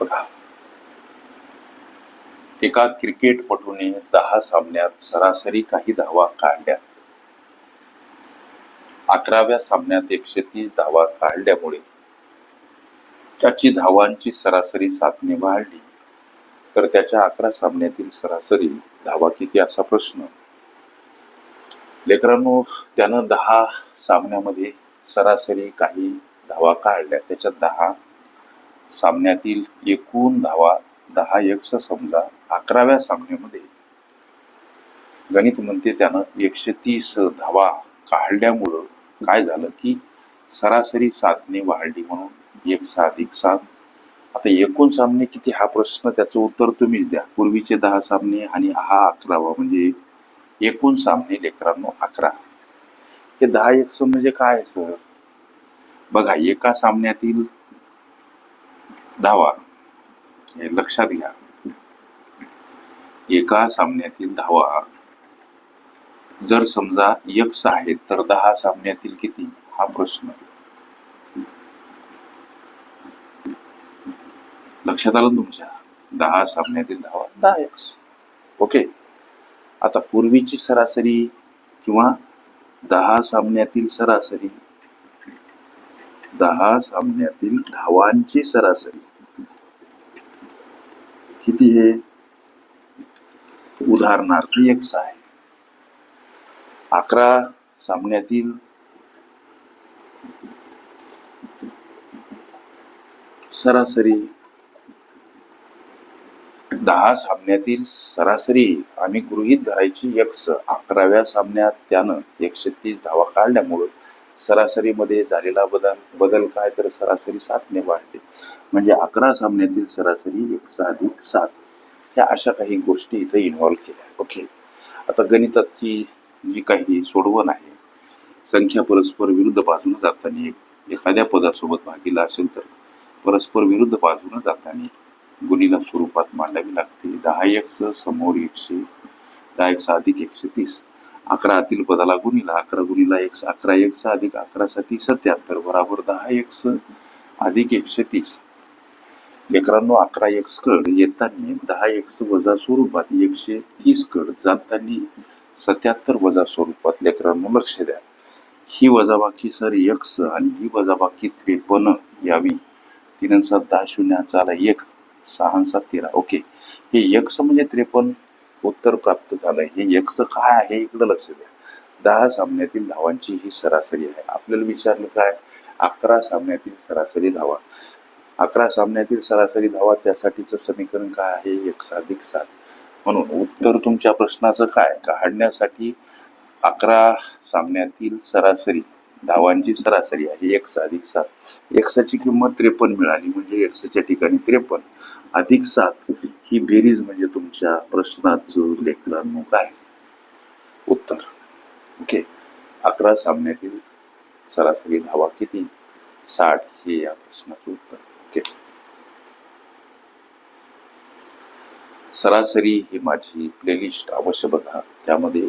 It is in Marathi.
बघा. एका क्रिकेटपटूने दहा सामन्यात सरासरी काही धावा काढल्या अकराव्या सामन्यात एकशे तीस धावा काढल्यामुळे त्याची धावांची सरासरी साधने वाढली. तर त्याच्या अकरा सामन्यातील सरासरी धावा किती असा प्रश्न. लेकरांनो त्यानं दहा सामन्यामध्ये सरासरी काही धावा काढल्या. त्याच्यात दहा सामन्यातील एकूण धावा दहा एकशे समजा अकराव्या सामन्यामध्ये. गणित म्हणते त्यानं एकशे तीस धावा काढल्यामुळं काय झालं की सरासरी साधने वाढली म्हणून एक सहा अधिक सात. आता एकूण सामने किती? हा प्रश्न त्याचं उत्तर तुम्हीच द्या. पूर्वीचे दहा सामने आणि हा अकरावा म्हणजे एकूण सामने लेकरांनो अकरा. हे दहा एकशे म्हणजे काय सर? बघा एका सामन्यातील धावा हे लक्षात घ्या. एका सामन्यातील धावा जर समजा यक्स आहेत तर दहा सामन्यातील किती? हा प्रश्न. लक्षात आलं तुमच्या? दहा सामन्यातील धावा. दहा एक्स ओके. आता पूर्वीची सरासरी किंवा दहा सामन्यातील सरासरी दहा सामन्यातील धावांची सरासरी किती हे? उदाहरणार्थ एक्स आहे. अकरा सामन्यातील सरासरी दहा सामन्यातील सरासरी आम्ही गृहीत धरायची एक्स अकराव्या सामन्यात त्यानं एकशे तीस धावा काढल्यामुळं सरासरीमध्ये झालेला बदल बदल काय? तर सरासरी सातने वाढते म्हणजे अकरा सामन्यातील सरासरी एक अधिक सात. ह्या अशा काही गोष्टी इथं इन्व्हॉल्व्ह केल्या ओके आता गणिताची जी काही सोडवण आहे संख्या परस्पर विरुद्ध बाजूने जाताना एक एखाद्या पदासोबत भागीला असेल तर परस्पर विरुद्ध बाजूने जाताना गुणीला स्वरूपात मांडावी लागते. दहा एक समोर एकशे दहा एक अधिक एकशे तीस. अकरा आतील पदाला गुणीला अकरा गुणीला एक अकरा एक अधिक अकरा साठी सत्याहत्तर बराबर दहा एक अधिक एकशे तीस. लेकरांनो अकरा एक्स कड येताना दहा एक्स वजा स्वरूपात एकशे तीस कड जाताना सत्याहत्तर वजा स्वरूपात लेकरांनो लक्ष द्या. ही वजाबाकी सर एक्स आणि ही वजाबाकी त्रेपन्न यावी. तीन सात दहा शून्याचा आला एक सहा सात तेरा. ओके. हे एक्स म्हणजे त्रेपन्न. उत्तर प्राप्त झालं. हे यक्ष काय आहे? इकडं लक्ष द्या. दहा सामन्यातील धावांची ही सरासरी आहे. आपल्याला विचारलं काय? अकरा सामन्यातील सरासरी धावा. अकरा सामन्यातील सरासरी धावा त्यासाठीचं समीकरण काय आहे? एक अधिक सात. म्हणून उत्तर तुमच्या प्रश्नाचं काय? काढण्यासाठी अकरा सामन्यातील सरासरी धावांची सरासरी आहे एक्स अधिक सात. एक्साची किंमत त्रेपन्न मिळाली म्हणजे एक्सच्या ठिकाणी त्रेपन्न. अधिक सात ही बेरीज म्हणजे तुमच्या प्रश्नाचं लेखनानं काय उत्तर. ओके. अकरा सामन्यातील सरासरी धावा किती? साठ हे या प्रश्नाचं उत्तर. ओके. सरासरी ही माझी प्लेलिस्ट अवश्य बघा. त्यामध्ये